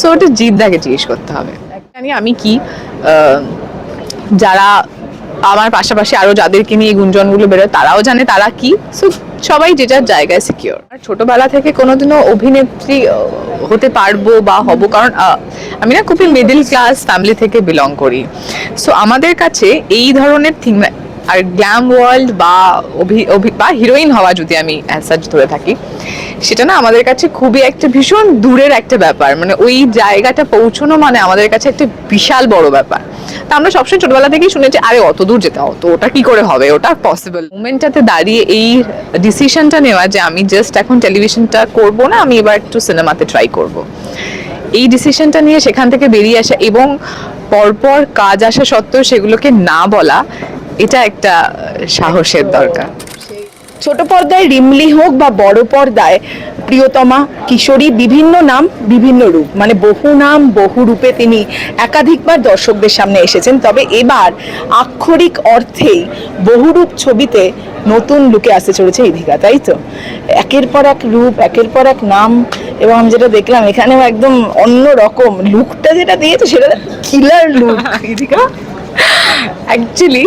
So ওটা জিদ্দাকে জিজ্ঞেস করতে হবে। জানি আমি কি যারা আমার পাশাপাশি আরও যাদেরকে নিয়ে গুঞ্জনগুলো বেরোয়, তারাও জানে তারা কি। সো সবাই যে যার জায়গায় সিকিওর আর ছোটবেলা থেকে কোনোদিনও অভিনেত্রী হতে পারব বা হব, কারণ আমি না খুবই মিডল ক্লাস ফ্যামিলি থেকে বিলং করি। সো আমাদের কাছে এই ধরনের থিং আর গ্ল্যাম ওয়ার্ল্ড বা অভি বা হিরোইন হওয়া যদি আমি অ্যাসাজ ধরে থাকি, সেটা না আমাদের কাছে খুবই একটা ভীষণ দূরের একটা ব্যাপার। মানে ওই জায়গাটা পৌঁছানো মানে আমাদের কাছে একটা বিশাল বড় ব্যাপার। তা আমরা সবসময় ছোটবেলা থেকেই শুনেছি, আরে অত দূর যেতে অত ওটা কি করে হবে? ওটা পসিবল মুমেন্টটাতে দাঁড়িয়ে এই ডিসিশনটা নেওয়া যে আমি জাস্ট এখন টেলিভিশনটা করব না, আমি এবার একটু সিনেমাতে ট্রাই করব। এই ডিসিশনটা নিয়ে সেখান থেকে বেরিয়ে আসা এবং পরপর কাজ আসা সত্ত্বেও সেগুলোকে না বলা এটা একটা সাহসের দরকার। ছোট পর্দায় রিমলি হোক বা বড় পর্দায়, প্রিয়তমা, কিশোরী, বিভিন্ন নাম, বিভিন্ন রূপ। মানে বহু নাম, বহু রূপে তিনি একাধিকবার দর্শকদের সামনে এসেছেন। তবে এবার আক্ষরিক অর্থেই বহুরূপ ছবিতে নতুন লুকে আসতে চলেছে ইধিকা, তাই তো? একের পর এক রূপ, একের পর এক নাম, এবং আমি যেটা দেখলাম, এখানেও একদম অন্য রকম লুকটা যেটা দিয়েছে, সেটা কিলার লুক ইধিকা। অ্যাকচুয়ালি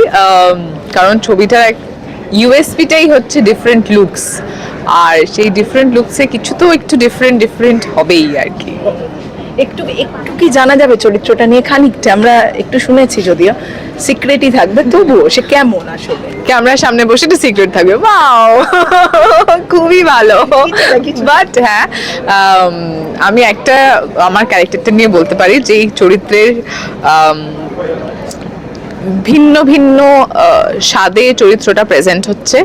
কারণ ছবিটার এক ইউএসপিটাই হচ্ছে ডিফারেন্ট লুকস আর সেই ডিফারেন্ট লুকসে কিছু তো একটু ডিফারেন্ট ডিফারেন্ট হবেই আর কি একটু একটু কি জানা যাবে চরিত্রটা নিয়ে? খানিকটা আমরা একটু শুনেছি যদিও। সিক্রেটই থাকবে তবুও সে কেমন আসলে? ক্যামেরার সামনে বসে একটু সিক্রেট থাকবে। বাও খুবই ভালো। বাট হ্যাঁ um, আমি একটা আমার ক্যারেক্টারটা নিয়ে বলতে পারি যে এই চরিত্রের um, ভিন্ন ভিন্ন স্বাদে চরিত্রটা প্রেজেন্ট হচ্ছে।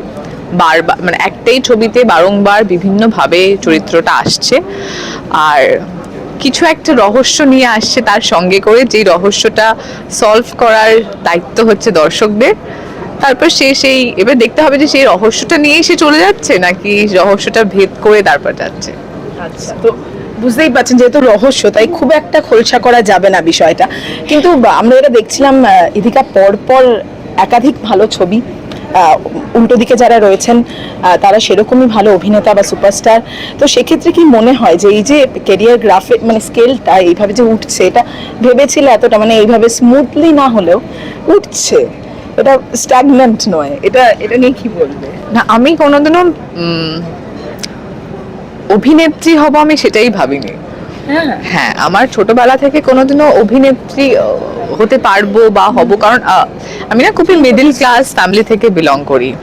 বারবার মানে একটাই ছবিতে বারংবার বিভিন্নভাবে চরিত্রটা আসছে। আর কিছু একটা রহস্য নিয়ে আসছে তার সঙ্গে করে, যেই রহস্যটা সলভ করার দায়িত্ব হচ্ছে দর্শকদের। তারপর সে সেই, এবার দেখতে হবে যে সেই রহস্যটা নিয়েই সে চলে যাচ্ছে, নাকি রহস্যটা ভেদ করে তারপর যাচ্ছে। আচ্ছা তো বুঝতেই পারছেন যেহেতু রহস্য, তাই খুব একটা খোলসা করা যাবে না বিষয়টা। কিন্তু আমরা এটা দেখছিলাম ইদিকা পরপর একাধিক ভালো ছবি উল্টো দিকে যারা রয়েছেন তারা সেরকমই ভালো অভিনেতা বা সুপারস্টার। তো সেক্ষেত্রে কি মনে হয় যে এই যে কেরিয়ার গ্রাফে মানে স্কেলটা এইভাবে যে উঠছে, এটা ভেবেছিল এতটা মানে এইভাবে স্মুথলি না হলেও উঠছে? এটা স্ট্যাগনেন্ট নয়। এটা এটা নিয়ে কি বলবে? না, আমি কোনোদিনও অভিনেত্রী হব আমি সেটাই ভাবিনি। হ্যাঁ। হ্যাঁ আমার ছোটবেলা থেকে কোনোদিনও অভিনেত্রী হতে পারব বা হব। কারণ আমি না খুবই মিডল ক্লাস ফ্যামিলি থেকে বিলং করি।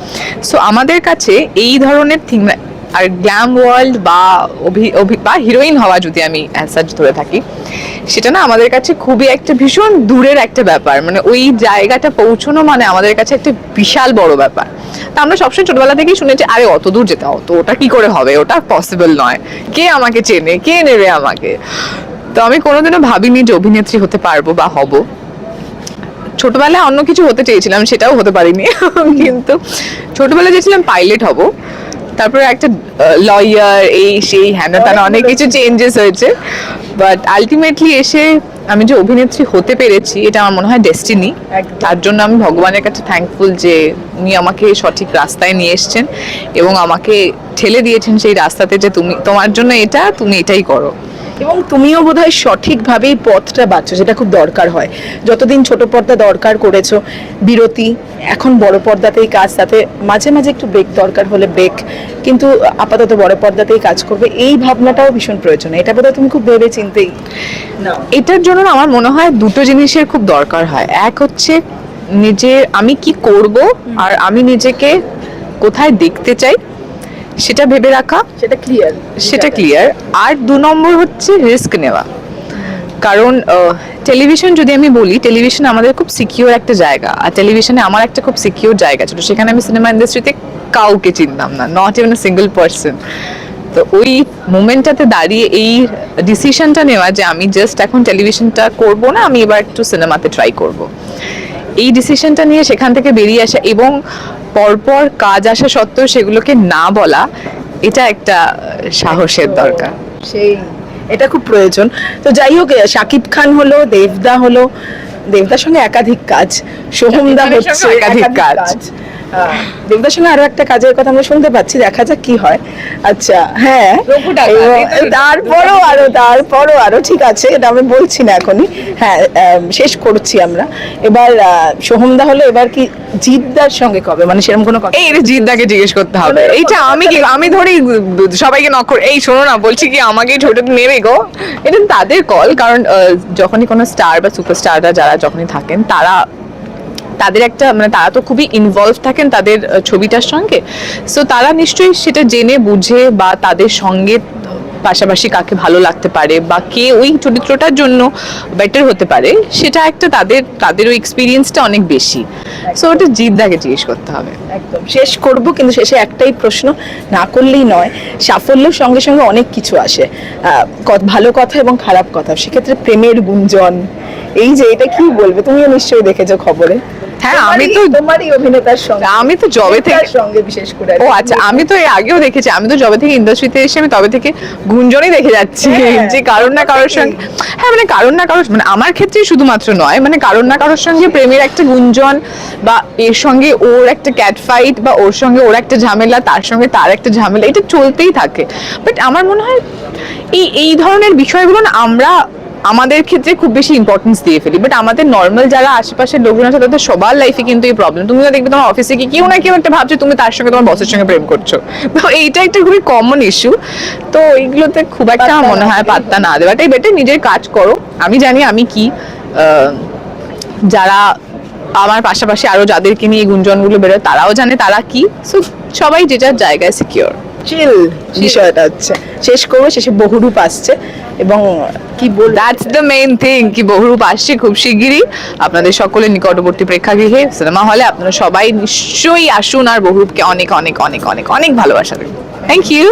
সো আমাদের কাছে এই ধরনের থিং আর গ্ল্যাম ওয়ার্ল্ড বা অভি অভি বা হিরোইন হওয়া যদি আমি অ্যাসাজ ধরে থাকি সেটা না আমাদের কাছে খুবই একটা ভীষণ দূরের একটা ব্যাপার। মানে ওই জায়গাটা পৌঁছানো মানে আমাদের কাছে একটা বিশাল বড় ব্যাপার। তা আমরা সবসময় ছোটবেলা থেকেই শুনেছি, আরে, অত দূর যেতে অত ওটা কি করে হবে? ওটা পসিবল নয়। কে আমাকে চেনে? কে নেবে আমাকে? তো আমি কোনোদিনও ভাবিনি যে অভিনেত্রী হতে পারব বা হব। ছোটবেলায় অন্য কিছু হতে চেয়েছিলাম, সেটাও হতে পারিনি। কিন্তু ছোটবেলায় চেয়েছিলাম পাইলট হব। তারপরে একটা লয়ার এই সেই হ্যানা অনেক কিছু চেঞ্জেস হয়েছে। বাট আলটিমেটলি এসে আমি যে অভিনেত্রী হতে পেরেছি এটা আমার মনে হয় ডেস্টিনি তার জন্য আমি ভগবানের কাছে থ্যাঙ্কফুল যে উনি আমাকে সঠিক রাস্তায় নিয়ে এসছেন এবং আমাকে ঠেলে দিয়েছেন সেই রাস্তাতে যে তুমি তোমার জন্য এটা তুমি এটাই করো। এবং তুমিও বোধহয় সঠিকভাবেই পথটা বাঁচছো যেটা খুব দরকার হয়। যতদিন ছোট পর্দা দরকার করেছ বিরতি এখন বড় পর্দাতেই কাজ তাতে মাঝে মাঝে একটু ব্রেক দরকার হলে ব্রেক কিন্তু আপাতত বড় পর্দাতেই কাজ করবে এই ভাবনাটাও ভীষণ প্রয়োজন এটা বোধহয় তুমি খুব ভেবে চিন্তেই না এটার জন্য আমার মনে হয় দুটো জিনিসের খুব দরকার হয়। এক হচ্ছে নিজের আমি কি করব আর আমি নিজেকে কোথায় দেখতে চাই সেটা ভেবে রাখা। সেটা ক্লিয়ার সেটা ক্লিয়ার আর দু নম্বর হচ্ছে রিস্ক নেওয়া। কারণ টেলিভিশন যদি আমি বলি টেলিভিশন আমাদের খুব সিকিউর একটা জায়গা। আর টেলিভিশনে আমার একটা খুব সিকিউর জায়গা ছিল। সেখানে আমি সিনেমা ইন্ডাস্ট্রিতে কাউকে চিনতাম না নট ইভেন সিঙ্গেল পার্সন তো ওই মোমেন্টটাতে দাঁড়িয়ে এই ডিসিশনটা নেওয়া যে আমি জাস্ট এখন টেলিভিশনটা করব না আমি এবার একটু সিনেমাতে ট্রাই করব। এই ডিসিশনটা নিয়ে সেখান থেকে বেরিয়ে আসা এবং পরপর কাজ আসা সত্ত্বেও সেগুলোকে না বলা এটা একটা সাহসের দরকার। সেই এটা খুব প্রয়োজন। তো যাই হোক শাকিব খান হলো দেবদা হলো দেবদার সঙ্গে একাধিক কাজ সোহমদা হচ্ছে একাধিক কাজ। দেবদার সঙ্গে আরও একটা কাজের কথা আমরা শুনতে পাচ্ছি দেখা যাক কি হয়। আচ্ছা হ্যাঁ তারপরও আরও তারপরও আরও ঠিক আছে এটা আমি বলছি না এখনই। হ্যাঁ শেষ করছি আমরা। এবার সোহমদা হলো এবার কি জিদ্দার সঙ্গে কবে? মানে সেরকম কোনো কথা? এই জিদ্দাকে জিজ্ঞেস করতে হবে। এইটা আমি কি আমি ধরি সবাইকে নক করে এই শোনো না বলছি কি আমাকে ছোট নেবে গো। এটা তাদের কল কারণ যখনই কোনো স্টার বা সুপারস্টাররা যারা যখনই থাকেন তারা তাদের একটা মানে তারা তো খুবই ইনভলভ থাকেন তাদের ছবিটার সঙ্গে। সো তারা নিশ্চয়ই সেটা জেনে, বুঝে বা তাদের সঙ্গে পাশাপাশি কাকে ভালো লাগতে পারে বা কে ওই চরিত্রটার জন্য বেটার হতে পারে, সেটা একটা তাদের তাদের ওই এক্সপিরিয়েন্সটা অনেক বেশি। সো ওটা জিদ্দাকে জিজ্ঞেস করতে হবে। একদম। শেষ করব, কিন্তু শেষে একটাই প্রশ্ন, না করলেই নয়, সাফল্যের সঙ্গে সঙ্গে অনেক কিছু আসে। ভালো কথা এবং খারাপ কথা, সেক্ষেত্রে প্রেমের গুঞ্জন এই যে এটা কি বলবে? তুমিও নিশ্চয়ই দেখেছ খবরে। হ্যাঁ, আমি তো- তোমারই অভিনেতার সঙ্গে। আমি তো জবে থেকে সঙ্গে বিশেষ করে ও আচ্ছা আমি তো এর আগেও দেখেছি। আমি তো যবে থেকে ইন্ডাস্ট্রিতে এসে আমি তবে থেকে গুঞ্জনই দেখে যাচ্ছি হ্যাঁ, যে কারোর না কারোর সঙ্গে হ্যাঁ মানে কারোর না কারোর মানে আমার ক্ষেত্রেই শুধুমাত্র নয় মানে কারোর না কারোর সঙ্গে প্রেমের একটা গুঞ্জন বা এর সঙ্গে ওর একটা ক্যাট ফাইট বা ওর সঙ্গে ওর একটা ঝামেলা তার সঙ্গে তার একটা ঝামেলা এটা চলতেই থাকে। বাট আমার মনে হয় এই এই ধরনের বিষয়গুলো না আমরা আমাদের ক্ষেত্রে খুব বেশি ইম্পর্টেন্স দিয়ে ফেলি। বাট আমাদের নর্মাল যারা আশেপাশের লোকজন আছে তাদের সবার লাইফে কিন্তু এই প্রবলেম তুমি দেখবে তোমার অফিসে কি কেউ না কেউ একটা ভাবছে তুমি তার সঙ্গে তোমার বসের সঙ্গে প্রেম করছ। তো এইটা একটা খুবই কমন ইস্যু তো এইগুলোতে খুব একটা মনে হয় পাত্তা না দেওয়াটাই বেটার নিজের কাজ করো। আমি জানি আমি কি যারা আমার পাশাপাশি আরও যাদেরকে নিয়ে গুঞ্জনগুলো বেরোয় তারাও জানে তারা কি। সো সবাই যে যার জায়গায় সিকিওর চিল বিষয়টা হচ্ছে। শেষ করব শেষে বহুরূপ আসছে। এবং কি বল দ্যাটস দ্য মেইন থিং কি বহুরূপ আসছে খুব শিগগিরই। আপনাদের সকলের নিকটবর্তী প্রেক্ষাগৃহে সিনেমা হলে আপনারা সবাই নিশ্চয়ই আসুন আর বহুরূপকে অনেক অনেক অনেক অনেক অনেক ভালোবাসা দেবেন। Thank you